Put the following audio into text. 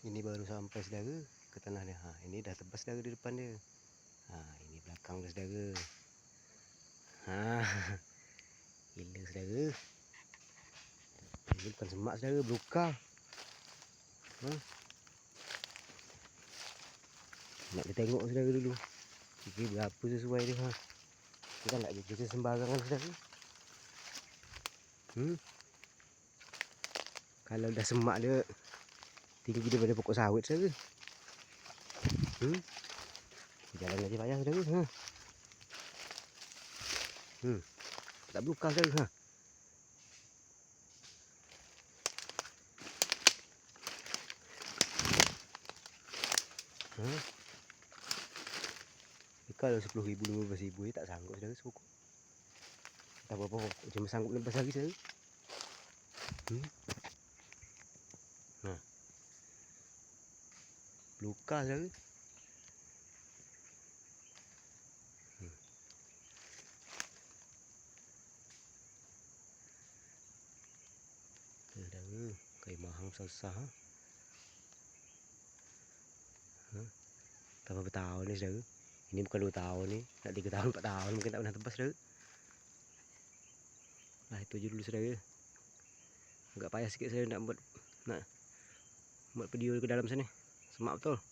Ini baru sampai saudara ke tanah dia. Ha, ini dah tebas saudara di depan dia. Ha, ini belakang dia saudara. Ha. Gila saudara. Ini bukan semak saudara, belukar. Ha. Nak kita tengok saudara dulu. Fikir berapa sesuai dia. Ha. Kita nak kerja sembarangan saudara. Hmm. Kalau dah semak dia tinggi daripada pokok sawit saudara. Hmm. Jalan lagi payah saudara. Ha. Hmm. Tak belukar saudara. Ha. Ha. Kalau RM10,000, RM15,000 ni tak sanggup saudara sepokok. Tak apa-apa, cuma sanggup lepas lagi saudara. Hmm. Ha. Belukar saudara. Hmm. Saudara, kayu mahang susah. Ha. Ha. Tak berapa tahun ni saudara. Ini bukan 2 tahun ni. Nak 3 tahun, 4 tahun mungkin tak pernah tebas saudara. Nah itu je dulu saudara. Agak payah sikit saya nak buat nak buat video ke dalam sana. Semak betul.